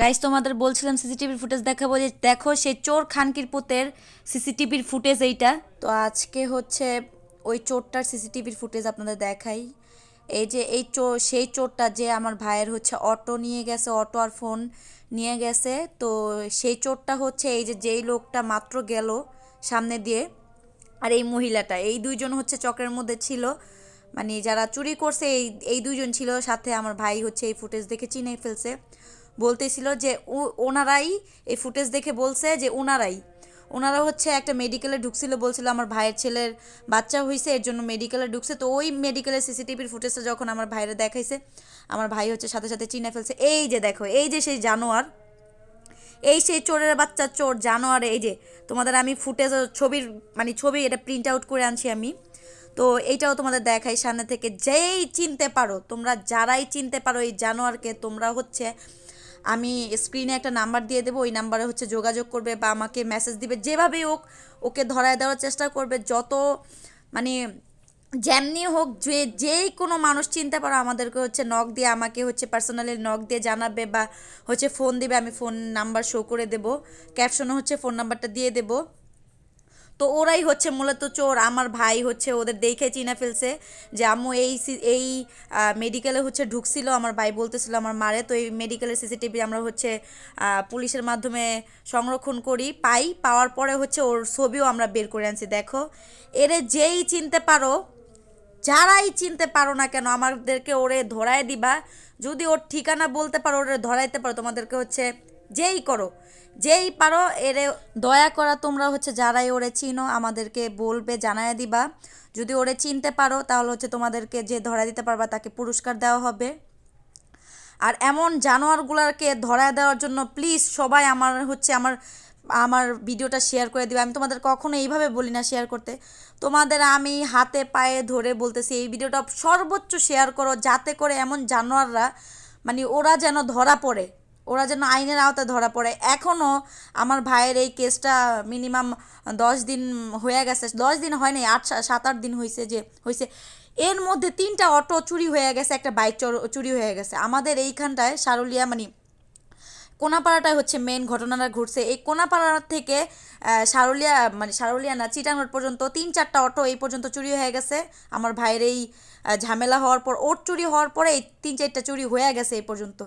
Guys তোমাদের বলছিলাম সিসিটিভির footage দেখাবো যে দেখো সেই চোর খানকির পুতের সিসিটিভির ফুটেজ এইটা। তো আজকে হচ্ছে ওই চোরটার সিসিটিভির ফুটেজ আপনাদের দেখাই। এই যে এই চোর, সেই চোরটা যে আমার ভাইয়ের হচ্ছে অটো নিয়ে গেছে, অটো আর ফোন নিয়ে গেছে। তো সেই চোরটা হচ্ছে এই যে যেই লোকটা মাত্র গেল সামনে দিয়ে, আর এই মহিলাটা, এই দুইজন হচ্ছে চক্রের মধ্যে ছিল। মানে যারা চুরি করছে, এই এই দুইজন ছিল। সাথে আমার ভাই হচ্ছে এই ফুটেজ দেখে চিনে ফেলছে। বলতেছিল যে ওনারাই এই ফুটেজ দেখে বলছে যে ওনারাই ওনারা হচ্ছে একটা মেডিকেলে ঢুকছিল, বলছিল আমার ভাইয়ের ছেলের বাচ্চা হয়েছে এর জন্য মেডিকেলে ঢুকছে। তো ওই মেডিকেলের সিসিটিভির ফুটেজটা যখন আমার ভাইরে দেখাইছে, আমার ভাই হচ্ছে সাথে সাথে চিনে ফেলছে, এই যে দেখো, এই যে সেই জানোয়ার, এই সেই চোরের বাচ্চা চোর, জানোয়ার, এই যে তোমাদের আমি ফুটেজ ছবির মানে ছবি এটা প্রিন্ট আউট করে আনছি আমি। তো এইটাও তোমাদের দেখাই সামনে থেকে, যেই চিনতে পারো, তোমরা যারাই চিনতে পারো এই জানোয়ারকে, তোমরা হচ্ছে আমি স্ক্রিনে একটা নাম্বার দিয়ে দেবো, ওই নাম্বারে হচ্ছে যোগাযোগ করবে বা আমাকে মেসেজ দিবে, যেভাবেই হোক ওকে ধরায় দেওয়ার চেষ্টা করবে, যত মানে যেমনি হোক যে, যেই কোনো মানুষ চিনতে পারো আমাদেরকে হচ্ছে নক দিয়ে, আমাকে হচ্ছে পার্সোনালি নক দিয়ে জানাবে বা হচ্ছে ফোন দিবে, আমি ফোন নাম্বার শো করে দেব ক্যাপশনে হচ্ছে ফোন নাম্বারটা দিয়ে দেব। তো ওরাই হচ্ছে মূলত চোর। আমার ভাই হচ্ছে ওদের দেখে চিনে ফেলছে যে আম্মু এই এই মেডিকেলে হচ্ছে ঢুকছিল। আমার ভাই বলতেছিল আমার মারে। তো এই মেডিকেলের সিসিটিভি আমরা হচ্ছে পুলিশের মাধ্যমে সংরক্ষণ করি, পাই। পাওয়ার পরে হচ্ছে ওর ছবিও আমরা বের করে আনছি। দেখো, এরে যেই চিনতে পারো, যারাই চিনতে পারো না কেন, আমাদেরকে ওরে ধরায় দিবা। যদি ওর ঠিকানা বলতে পারো, ওরে ধরাইতে পারো, তোমাদেরকে হচ্ছে যেই করো, যেই পারো, এরে দয়া করা তোমরা হচ্ছে যারাই ওরে চিনো, আমাদেরকে বলবে, জানায় দিবা। যদি ওরে চিনতে পারো, তাহলে হচ্ছে তোমাদেরকে যে ধরা দিতে পারবা, তাকে পুরস্কার দেওয়া হবে। আর এমন জানোয়ারগুলোকে ধরা দেওয়ার জন্য প্লিজ সবাই আমার হচ্ছে আমার আমার ভিডিওটা শেয়ার করে দিবে। আমি তোমাদের কখনো এইভাবে বলি না শেয়ার করতে। তোমাদের আমি হাতে পায়ে ধরে বলতেছি, এই ভিডিওটা সর্বোচ্চ শেয়ার করো, যাতে করে এমন জানোয়াররা মানে ওরা যেন ধরা পড়ে। ওরা যেন আইনের আওতায় ধরা পড়ে। এখনও আমার ভাইয়ের এই কেসটা মিনিমাম দশ দিন হয়ে গেছে। দশ দিন হয়নি আট, সা- সাত, আট দিন হয়েছে যে হয়েছে এর মধ্যে তিনটা অটো চুরি হয়ে গেছে, একটা বাইক চুরি হয়ে গেছে। আমাদের এইখানটায় সারুলিয়া মানে কোনাপাড়াটাই হচ্ছে মেন ঘটনাটা ঘটছে। এই কোনাপাড়া থেকে সারুলিয়া মানে সারুলিয়া না, চিটাং রোড পর্যন্ত তিন, চারটা অটো এই পর্যন্ত চুরি হয়ে গেছে। আমার ভাইয়ের এই ঝামেলা হওয়ার পর, ওর চুরি হওয়ার পরে এই তিন, চারটা চুরি হয়ে গেছে এই পর্যন্ত।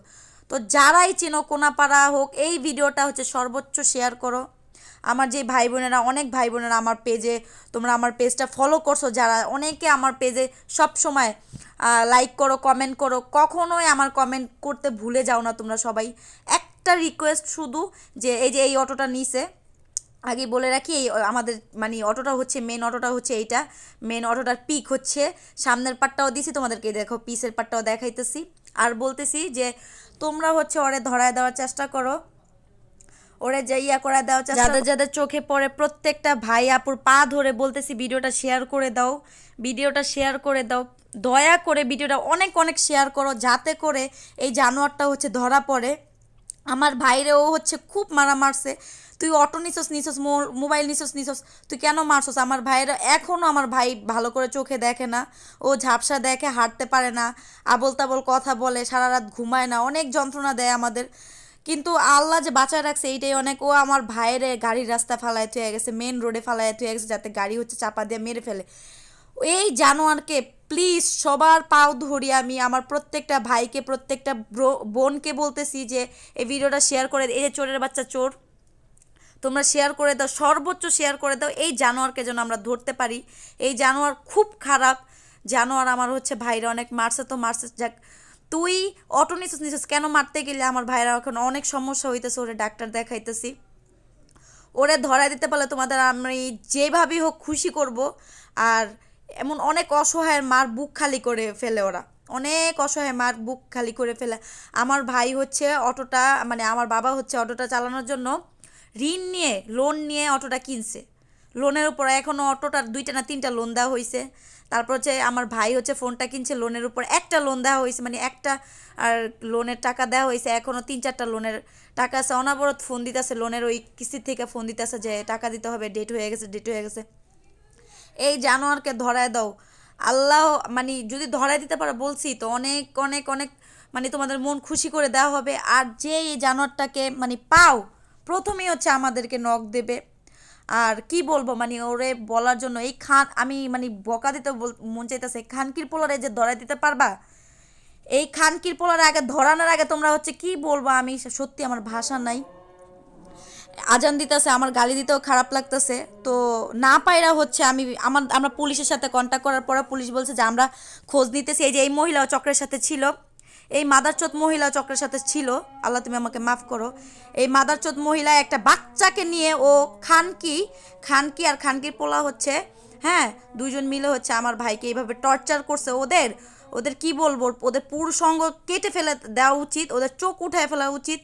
তো যারাই চেনো কোনাপাড়া হোক, এই ভিডিওটা হচ্ছে সর্বোচ্চ শেয়ার করো। আমার যে ভাই বোনেরা, অনেক ভাই বোনেরা আমার পেজে তোমরা আমার পেজটা ফলো করছ। যারা অনেকে আমার পেজে সব সময় লাইক করো কমেন্ট করো, কখনোই আমার কমেন্ট করতে ভুলে যাও না তোমরা সবাই। একটা রিকোয়েস্ট শুধু যে, এই যে এই অটোটা নিছে আগে বলে রাখি, এই আমাদের মানে অটোটা হচ্ছে মেন অটোটা হচ্ছে এইটা। মেন অটোটার পিক হচ্ছে, সামনের পাটটাও দিছি তোমাদেরকে দেখো পিসের পাটটাও দেখাইতেছি। আর বলতেছি যে, তোমরা হচ্ছে ওরে ধরায় দেওয়ার চেষ্টা করো। ওরে যে ইয়া করে দাও যাদের যাদের চোখে পড়ে, প্রত্যেকটা ভাই আপুর পা ধরে বলতেছি, ভিডিওটা শেয়ার করে দাও, ভিডিওটা শেয়ার করে দাও। দয়া করে ভিডিওটা অনেক অনেক শেয়ার করো, যাতে করে এই জানোয়ারটা হচ্ছে ধরা পড়ে। আমার ভাইরেও হচ্ছে খুব মারা মারছে। তুই অটো নিছস নিছস মোবাইল নিছস নিছস, তুই কেন মারছস? আমার ভাইয়ের এখনও আমার ভাই ভালো করে চোখে দেখে না। ও ঝাপসা দেখে, হাঁটতে পারে না আবল তাবল কথা বলে সারা রাত ঘুমায় না, অনেক যন্ত্রণা দেয় আমাদের। কিন্তু আল্লাহ যে বাঁচায় রাখছে এইটাই অনেক। ও আমার ভাইয়ের গাড়ির রাস্তা ফালায় থুয়ে গেছে মেন রোডে ফালায় থুয়ে গেছে যাতে গাড়ি হচ্ছে চাপা দিয়ে মেরে ফেলে। এই জানোয়ারকে প্লিজ সবার পাও ধরি আমি আমার প্রত্যেকটা ভাইকে, প্রত্যেকটা বোনকে বলতেছি যে, এই ভিডিওটা শেয়ার করে এই যে চোরের বাচ্চা চোর। তোমরা শেয়ার করে দাও, সর্বোচ্চ শেয়ার করে দাও, এই জানোয়ারকে যেন আমরা ধরতে পারি। এই জানোয়ার খুব খারাপ। জানোয়ার আমার হচ্ছে ভাইরা অনেক মারছে তো মারছে, যাক। তুই অটো নিছিস নিছিস কেন মারতে গেলে? আমার ভাইরা এখন অনেক সমস্যা হইতেছে, ওরে ডাক্তার দেখাইতেছি। ওরে ধরাই দিতে পারলে তোমাদের আমি যেভাবেই হোক খুশি করব। আর এমন অনেক অসহায়ের মার বুক খালি করে ফেলে ওরা। অনেক অসহায় মার বুক খালি করে ফেলে। আমার ভাই হচ্ছে অটোটা মানে আমার বাবা হচ্ছে অটোটা চালানোর জন্য ঋণ নিয়ে লোন নিয়ে অটোটা কিনছে। লোনের উপর এখনও অটোটার দুইটা না তিনটা লোন দেওয়া হয়েছে তারপর হচ্ছে আমার ভাই হচ্ছে ফোনটা কিনছে লোনের উপর একটা লোন দেওয়া হয়েছে মানে একটা আর লোনের টাকা দেওয়া হয়েছে এখনও তিন চারটা লোনের টাকা আছে। অনাবরত ফোন দিতেছে লোনের ওই কিস্তির থেকে ফোন দিতেছে যে টাকা দিতে হবে ডেট হয়ে গেছে ডেট হয়ে গেছে। এই জানোয়ারকে ধরায় দাও। আল্লাহ মানে যদি ধরায় দিতে পারো, বলছি তো অনেক অনেক অনেক মানে তোমাদের মন খুশি করে দেওয়া হবে। আর যে এই জানোয়ারটাকে মানে পাও প্রথমেই হচ্ছে আমাদেরকে নখ দেবে। আর কি বলব মানে ওরে বলার জন্য এই খান, আমি মানে বকা দিতে মন চাইতেছে খানকির পোলারে যে ধরাই দিতে পারবা? এই খানকির পোলার আগে ধরানোর আগে তোমরা হচ্ছে কি বলব? আমি সত্যি আমার ভাষা নাই। আজান দিতেছে, আমার গালি দিতেও খারাপ লাগতেছে। তো না পাইরা হচ্ছে আমি, আমার, আমরা পুলিশের সাথে কন্ট্যাক্ট করার পরে পুলিশ বলছে যে আমরা খোঁজ নিতেছি। এই যে এই মহিলা চক্রের সাথে ছিল। এই মাদারচোদ মহিলা চক্রের সাথে ছিল। আল্লাহ তুমি আমাকে মাফ করো। এই মাদারচোদ মহিলা একটা বাচ্চাকে নিয়ে ও খানকি খানকি আর খানকির পোলা হচ্ছে হ্যাঁ দুইজন মিলে হচ্ছে আমার ভাইকে এইভাবে টর্চার করছে। ওদের ওদের কি বলব? ওদের পুরো সঙ্গ কেটে ফেলে দেওয়া উচিত, ওদের চোখ উঠায় ফেলা উচিত।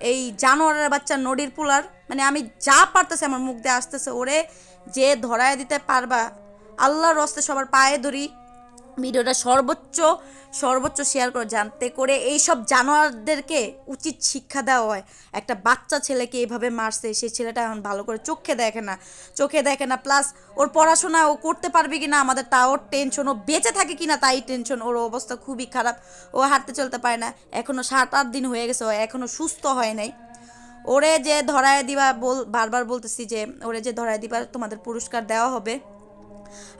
এই জানোয়ারের বাচ্চা নদীর পুলার মানে আমি যা পারতেছে আমার মুখ দিয়ে আসতেছে, ওরে যে ধরায় দিতে পারবা, আল্লাহর রস্তে সবার পায়ে ধরি। ভিডিওটা সর্বোচ্চ সর্বোচ্চ শেয়ার করে জানতে করে এই সব জানোয়ারদেরকে উচিত শিক্ষা দেওয়া হয়। একটা বাচ্চা ছেলেকে এভাবে মারছে সেই ছেলেটা এখন ভালো করে চোখে দেখে না, চোখে দেখে না। প্লাস ওর পড়াশোনা ও করতে পারবে কি না আমাদের তাও টেনশন ও বেঁচে থাকে কি না তাই টেনশন ওর অবস্থা খুবই খারাপ, ও হাঁটতে চলতে পারে না। এখনও সাত আট দিন হয়ে গেছে এখনও সুস্থ হয় নাই। ওরে যে ধরায় দিবা বল, বারবার বলতেছি যে, ওরে যে ধরায় দিবা, তোমাদের পুরস্কার দেওয়া হবে।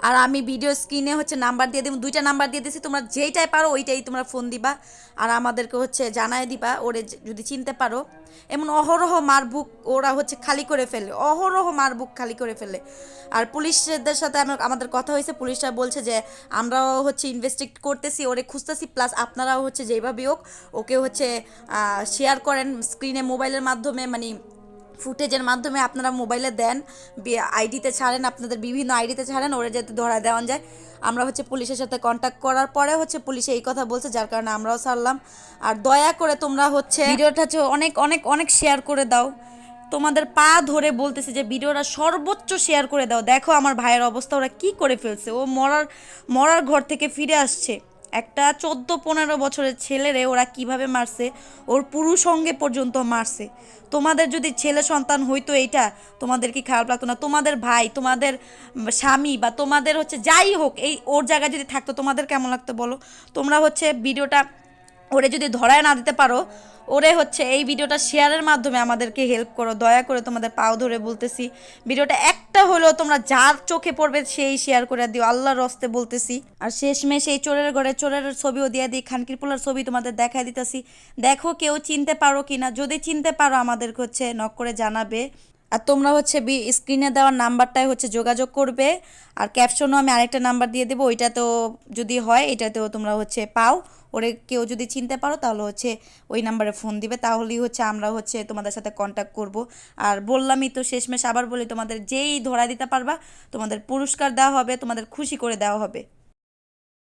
আর আমি ভিডিও স্ক্রিনে হচ্ছে নাম্বার দিয়ে দিব, দুইটা নাম্বার দিয়ে দিছি, তোমরা যেইটাই পারো ওইটাই তোমরা ফোন দিবা। আর আমাদেরকে হচ্ছে জানায় দিবা, ওরে যদি চিনতে পারো। এমন অহরহ মারবুক ওরা হচ্ছে খালি করে ফেলে, অহরহ মারবুক খালি করে ফেলে। আর পুলিশদের সাথে আমাদের কথা হয়েছে, পুলিশরা বলছে যে আমরাও হচ্ছে ইনভেস্টিগেট করতেছি, ওরে খুঁজতেছি প্লাস আপনারাও হচ্ছে যেভাবে হোক, ওকে হচ্ছে শেয়ার করেন স্ক্রিনে মোবাইলের মাধ্যমে মানে ফুটেজের মাধ্যমে আপনারা মোবাইলে দেন আইডিতে ছাড়েন, আপনাদের বিভিন্ন আইডিতে ছাড়েন, ওরা যাতে ধরা দেওয়া যায়। আমরা হচ্ছে পুলিশের সাথে কন্ট্যাক্ট করার পরে হচ্ছে পুলিশে এই কথা বলছে, যার কারণে আমরাও ছাড়লাম। আর দয়া করে তোমরা হচ্ছে ভিডিওটা হচ্ছে অনেক অনেক অনেক শেয়ার করে দাও। তোমাদের পা ধরে বলতেছে যে ভিডিওটা সর্বোচ্চ শেয়ার করে দাও। দেখো আমার ভাইয়ের অবস্থা, ওরা কি করে ফেলছে? ও মরার মরার ঘর থেকে ফিরে আসছে। একটা চোদ্দ পনেরো বছরের ছেলেরে ওরা কীভাবে মারছে? ওর পুরুষ সঙ্গে পর্যন্ত মারছে। তোমাদের যদি ছেলে সন্তান হইতো এইটা তোমাদের কি খারাপ লাগতো না। তোমাদের ভাই, তোমাদের স্বামী বা তোমাদের হচ্ছে যাই হোক, এই ওর জায়গায় যদি থাকতো, তোমাদের কেমন লাগতো বলো? তোমরা হচ্ছে ভিডিওটা ওরে যদি ধরায় না দিতে পারো, ওরে হচ্ছে এই ভিডিওটা শেয়ারের মাধ্যমে আমাদেরকে হেল্প করো। দয়া করে তোমাদের পাও ধরে বলতেছি। ভিডিওটা একটা হলেও তোমরা যার চোখে পড়বে সেই শেয়ার করে দিও। আল্লাহর রস্তে বলতেছি। আর শেষমেশ এই চোরের ঘরে চোরের ছবিও দিয়ে দিই। খানকিরপুলার ছবি তোমাদের দেখাই দিতেছি। দেখো কেউ চিনতে পারো কিনা? যদি চিনতে পারো আমাদেরকে হচ্ছে নক করে জানাবে। আর তোমরা হচ্ছে বি স্ক্রিনে দেওয়ার নাম্বারটায় হচ্ছে যোগাযোগ করবে। আর ক্যাপশনও আমি আরেকটা নাম্বার দিয়ে দেবো ওইটাতেও যদি হয়, এটাতেও তোমরা হচ্ছে পাও। ওরে কেউ যদি চিনতে পারো, তাহলে হচ্ছে ওই নাম্বারে ফোন দিবে। তাহলেই হচ্ছে আমরা হচ্ছে তোমাদের সাথে কন্ট্যাক্ট করব। আর বললামই তো শেষমেশ আবার বলি, তোমাদের যেই ধরা দিতে পারবা, তোমাদের পুরস্কার দেওয়া হবে, তোমাদের খুশি করে দেওয়া হবে।